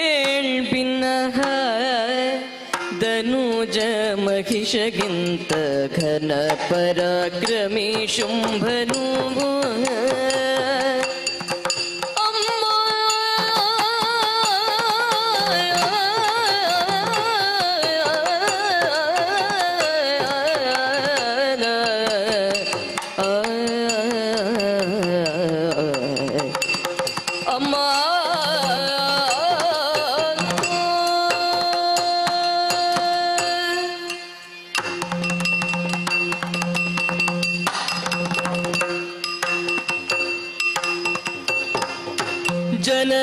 जननिकेण्नः दनुजमघिशगिन्त घन पराग्रमे शुम्भनु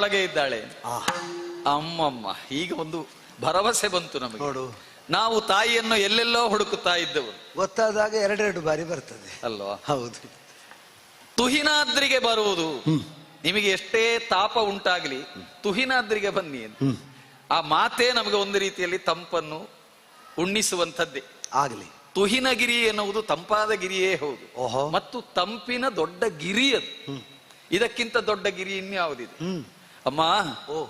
ನಮ್ಮೊಳಗೆ ಇದ್ದಾಳೆ. ಅಮ್ಮಮ್ಮ ಈಗ ಒಂದು ಭರವಸೆ ಬಂತು ನಮಗೆ. ನೋಡು. ನಾವು ತಾಯಿಯನ್ನು ಎಲ್ಲೆಲ್ಲೋ ಹುಡುಕುತ್ತಾ ಇದ್ದವು. ಗೊತ್ತಾದಾಗ ಎರಡೆರಡು ಬಾರಿ ಬರ್ತದೆ. ಅಲ್ವಾ? ಹೌದು. ತುಹಿನಾದ್ರಿಗೆ ಬರುವುದು. ನಿಮಗೆ ಎಷ್ಟೇ ತಾಪ ಉಂಟಾಗ್ಲಿ ತುಹಿನಾದ್ರಿಗೆ ಬನ್ನಿ ಆ ಮಾತೇ ನಮಗೆ ಒಂದು ರೀತಿಯಲ್ಲಿ ತಂಪನ್ನು ಉಣ್ಣಿಸುವಂಥದ್ದೇ. ಆಗಲಿ. ತುಹಿನಗಿರಿ ಎನ್ನುವುದು ತಂಪಾದ ಗಿರಿಯೇ ಹೌದು. ಮತ್ತು ತಂಪಿನ ದೊಡ್ಡ ಗಿರಿ ಅದು. ಇದಕ್ಕಿಂತ ದೊಡ್ಡ ಗಿರಿ ಇನ್ಯಾವುದಿದೆ? ಅಮ್ಮ ಓ.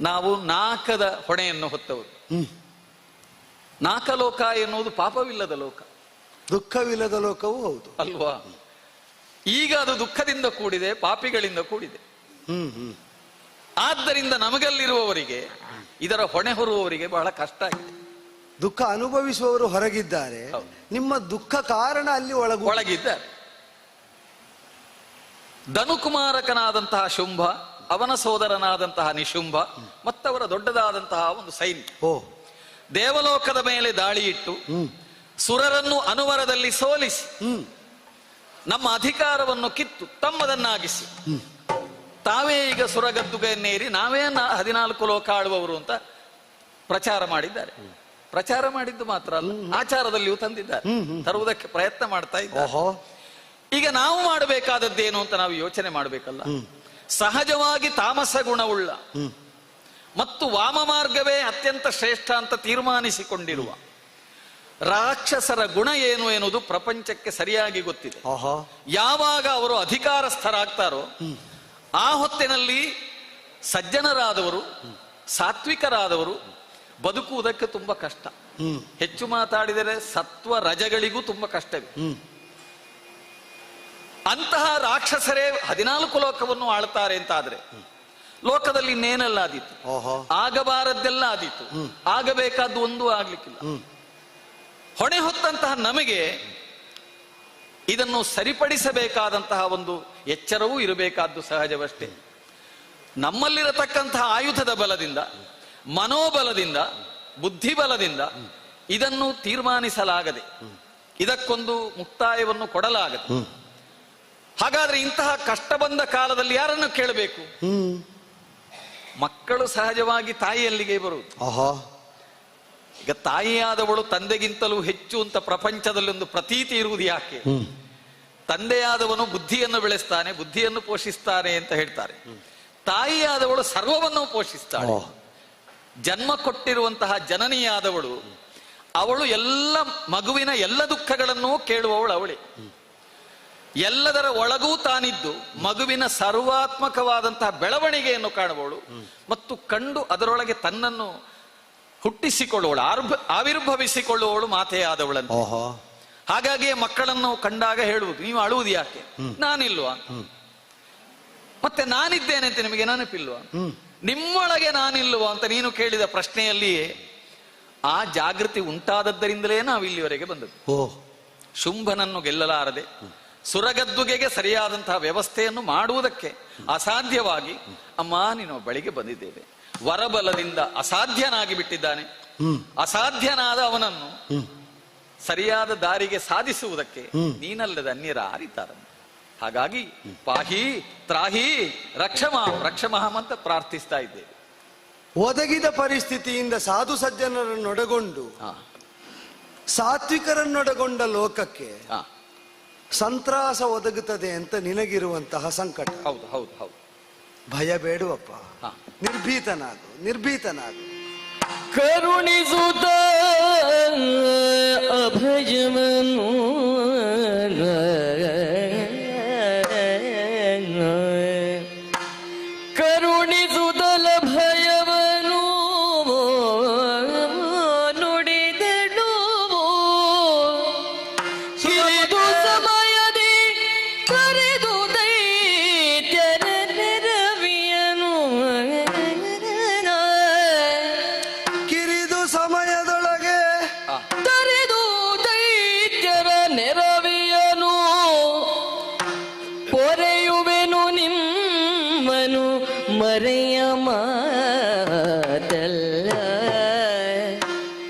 ನಾವು ನಾಕದ ಹೊಣೆಯನ್ನು ಹೊತ್ತವರು. ಹ್ಮ್. ನಾಕಲೋಕ ಎನ್ನುವುದು ಪಾಪವಿಲ್ಲದ ಲೋಕ. ದುಃಖವಿಲ್ಲದ ಲೋಕವೂ ಹೌದು. ಅಲ್ವಾ? ಈಗ ಅದು ದುಃಖದಿಂದ ಕೂಡಿದೆ ಪಾಪಿಗಳಿಂದ ಕೂಡಿದೆ. ಹ್ಮ್ ಹ್ಮ್. ಆದ್ದರಿಂದ ನಮಗಲ್ಲಿರುವವರಿಗೆ ಇದರ ಹೊಣೆ ಹೊರುವವರಿಗೆ ಬಹಳ ಕಷ್ಟ ಆಗಿದೆ. ದುಃಖ ಅನುಭವಿಸುವವರು ಹೊರಗಿದ್ದಾರೆ. ನಿಮ್ಮ ದುಃಖ ಕಾರಣ ಅಲ್ಲಿ ಒಳಗು ಒಳಗಿದ್ದಾರೆ. ಧನುಕುಮಾರಕನಾದಂತಹ ಶುಂಭ ಅವನ ಸೋದರನಾದಂತಹ ನಿಶುಂಭ ಮತ್ತವರ ದೊಡ್ಡದಾದಂತಹ ಒಂದು ಸೈನ್ಯ. ದೇವಲೋಕದ ಮೇಲೆ ದಾಳಿ ಇಟ್ಟು ಹ್ಮ್. ಸುರರನ್ನು ಅನುವರದಲ್ಲಿ ಸೋಲಿಸಿ ಹ್ಮ್. ನಮ್ಮ ಅಧಿಕಾರವನ್ನು ಕಿತ್ತು ತಮ್ಮದನ್ನಾಗಿಸಿ. ತಾವೇ ಈಗ ಸುರಗದ್ದುಗೆಯನ್ನೇರಿ ನಾವೇ ಹದಿನಾಲ್ಕು ಲೋಕ ಆಳುವವರು ಅಂತ ಪ್ರಚಾರ ಮಾಡಿದ್ದಾರೆ. ಪ್ರಚಾರ ಮಾಡಿದ್ದು ಮಾತ್ರ ಅಲ್ಲ ಆಚಾರದಲ್ಲಿಯೂ ತಂದಿದ್ದಾರೆ. ತರುವುದಕ್ಕೆ ಪ್ರಯತ್ನ ಮಾಡ್ತಾ ಇದ್ದಾರೆ. ಈಗ ನಾವು ಮಾಡಬೇಕಾದದ್ದೇನು ಅಂತ ನಾವು ಯೋಚನೆ ಮಾಡಬೇಕಲ್ಲ. ಸಹಜವಾಗಿ ತಾಮಸ ಗುಣವುಳ್ಳ ಮತ್ತು ವಾಮ ಮಾರ್ಗವೇ ಅತ್ಯಂತ ಶ್ರೇಷ್ಠ ಅಂತ ತೀರ್ಮಾನಿಸಿಕೊಂಡಿರುವ ರಾಕ್ಷಸರ ಗುಣ ಏನು ಎನ್ನುವುದು ಪ್ರಪಂಚಕ್ಕೆ ಸರಿಯಾಗಿ ಗೊತ್ತಿದೆ. ಯಾವಾಗ ಅವರು ಅಧಿಕಾರಸ್ಥರಾಗ್ತಾರೋ ಆ ಹೊತ್ತಿನಲ್ಲಿ ಸಜ್ಜನರಾದವರು ಸಾತ್ವಿಕರಾದವರು ಬದುಕುವುದಕ್ಕೆ ತುಂಬಾ ಕಷ್ಟ. ಹ್ಮ್. ಹೆಚ್ಚು ಮಾತಾಡಿದರೆ ಸತ್ವ ರಜಗಳಿಗೂ ತುಂಬಾ ಕಷ್ಟವೇ ಹ್ಮ್. ಅಂತಹ ರಾಕ್ಷಸರೇ ಹದಿನಾಲ್ಕು ಲೋಕವನ್ನು ಆಳ್ತಾರೆ ಅಂತಾದ್ರೆ. ಲೋಕದಲ್ಲಿ ಇನ್ನೇನೆಲ್ಲ ಆದೀತು? ಆಗಬಾರದ್ದೆಲ್ಲ ಆದೀತು. ಆಗಬೇಕಾದ್ದು ಒಂದು ಆಗ್ಲಿಕ್ಕಿಲ್ಲ. ಹೊಣೆ ಹೊತ್ತಂತಹ ನಮಗೆ ಇದನ್ನು ಸರಿಪಡಿಸಬೇಕಾದಂತಹ ಒಂದು ಎಚ್ಚರವೂ ಇರಬೇಕಾದ್ದು ಸಹಜವಷ್ಟೇ. ನಮ್ಮಲ್ಲಿರತಕ್ಕಂತಹ ಆಯುಧದ ಬಲದಿಂದ ಮನೋಬಲದಿಂದ ಬುದ್ಧಿಬಲದಿಂದ ಇದನ್ನು ತೀರ್ಮಾನಿಸಲಾಗದೆ ಇದಕ್ಕೊಂದು ಮುಕ್ತಾಯವನ್ನು ಕೊಡಲಾಗದೆ ಹಾಗಾದ್ರೆ ಇಂತಹ ಕಷ್ಟ ಬಂದ ಕಾಲದಲ್ಲಿ ಯಾರನ್ನು ಕೇಳಬೇಕು? ಮಕ್ಕಳು ಸಹಜವಾಗಿ ತಾಯಿಯಲ್ಲಿಗೆ ಬರುವುದು. ಈಗ ತಾಯಿಯಾದವಳು ತಂದೆಗಿಂತಲೂ ಹೆಚ್ಚು ಅಂತ ಪ್ರಪಂಚದಲ್ಲಿ ಒಂದು ಪ್ರತೀತಿ ಇರುವುದು ಯಾಕೆ? ತಂದೆಯಾದವನು ಬುದ್ಧಿಯನ್ನು ಬೆಳೆಸ್ತಾನೆ ಬುದ್ಧಿಯನ್ನು ಪೋಷಿಸ್ತಾನೆ ಅಂತ ಹೇಳ್ತಾರೆ. ತಾಯಿಯಾದವಳು ಸರ್ವವನ್ನು ಪೋಷಿಸ್ತಾಳೆ. ಜನ್ಮ ಕೊಟ್ಟಿರುವಂತಹ ಜನನಿಯಾದವಳು ಅವಳು ಎಲ್ಲ ಮಗುವಿನ ಎಲ್ಲ ದುಃಖಗಳನ್ನೂ ಕೇಳುವವಳು ಅವಳೇ. ಎಲ್ಲದರ ಒಳಗೂ ತಾನಿದ್ದು ಮಗುವಿನ ಸರ್ವಾತ್ಮಕವಾದಂತಹ ಬೆಳವಣಿಗೆಯನ್ನು ಕಾಣುವಳು ಮತ್ತು ಕಂಡು ಅದರೊಳಗೆ ತನ್ನನ್ನು ಹುಟ್ಟಿಸಿಕೊಳ್ಳುವಳು ಆರ್ಭ ಆವಿರ್ಭವಿಸಿಕೊಳ್ಳುವವಳು ಮಾತೆಯಾದವಳನ್ನು ಓಹೋ. ಹಾಗಾಗಿ ಮಕ್ಕಳನ್ನು ಕಂಡಾಗ ಹೇಳುವುದು ನೀವು ಅಳುವುದು ಯಾಕೆ? ನಾನಿಲ್ವಾ? ಮತ್ತೆ ನಾನಿದ್ದೇನೆ ಅಂತ ನಿಮಗೆ ನೆನಪಿಲ್ವಾ? ನಿಮ್ಮೊಳಗೆ ನಾನಿಲ್ವಾ ಅಂತ ನೀನು ಕೇಳಿದ ಪ್ರಶ್ನೆಯಲ್ಲಿಯೇ ಆ ಜಾಗೃತಿ ಉಂಟಾದದ್ದರಿಂದಲೇ ನಾವು ಇಲ್ಲಿವರೆಗೆ ಬಂದದ್ದು ಶುಂಭನನ್ನು ಗೆಲ್ಲಲಾರದೆ ಸುರಗದ್ದುಗೆಗೆ ಸರಿಯಾದಂತಹ ವ್ಯವಸ್ಥೆಯನ್ನು ಮಾಡುವುದಕ್ಕೆ ಅಸಾಧ್ಯವಾಗಿ ಅಮ್ಮ ನೀನು ಬಳಿಗೆ ಬಂದಿದ್ದೇವೆ. ವರಬಲದಿಂದ ಅಸಾಧ್ಯನಾಗಿ ಬಿಟ್ಟಿದ್ದಾನೆ. ಅಸಾಧ್ಯನಾದ ಅವನನ್ನು ಸರಿಯಾದ ದಾರಿಗೆ ಸಾಧಿಸುವುದಕ್ಕೆ ನೀನಲ್ಲದ ಅನ್ಯರ ಆರಿತಾರ ಹಾಗಾಗಿ ಪಾಹಿ ತ್ರಾಹಿ ರಕ್ಷಮ ರಕ್ಷಮಹಂ ಅಂತ ಪ್ರಾರ್ಥಿಸ್ತಾ ಇದ್ದೇವೆ. ಒದಗಿದ ಪರಿಸ್ಥಿತಿಯಿಂದ ಸಾಧು ಸಜ್ಜನರನ್ನೊಡಗೊಂಡು ಹಾ, ಸಾತ್ವಿಕರನ್ನೊಡಗೊಂಡ ಲೋಕಕ್ಕೆ ಹಾ, ಸಂತ್ರಾಸ ಒದಗುತ್ತದೆ ಅಂತ ನಿನಗಿರುವಂತಹ ಸಂಕಟ. ಹೌದು ಹೌದು ಹೌದು. ಭಯ ಬೇಡುವಪ್ಪ. ಹಾ. ನಿರ್ಭೀತನಾಗು ನಿರ್ಭೀತನಾಗು. ಕರುಣಿಸುತ್ತ ಅಭಯಮನು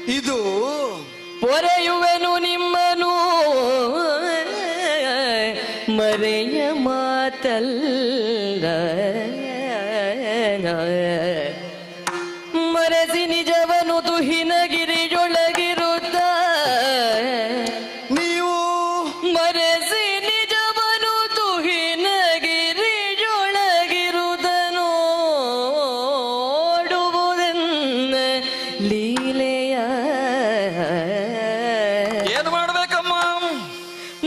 ಇದು ಪೊರೆಯುವೆನು ನಿಮ್ಮನು ಮರೆಯ ಮಾತಲ್ಲ.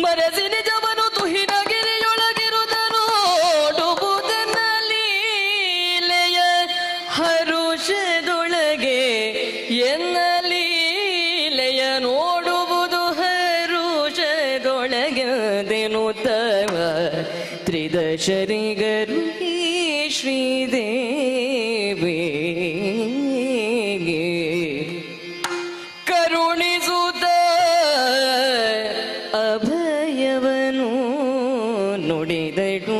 ಮರೆಸಿ ನಿಜವನು ತುಹಿನಗಿರಿಯೊಳಗಿರುವುದನು ಓಡುವುದನ್ನ ಲೀಲೆಯ ಹರುಷದೊಳಗೆ ಎನ್ನ ಲೀಲೆಯ ನೋಡುವುದು ಹರುಷದೊಳಗದೆನು ತವ ತ್ರಿದಶರಿಗರು ಈ ಅಭಯವನು ನುಡಿದಳು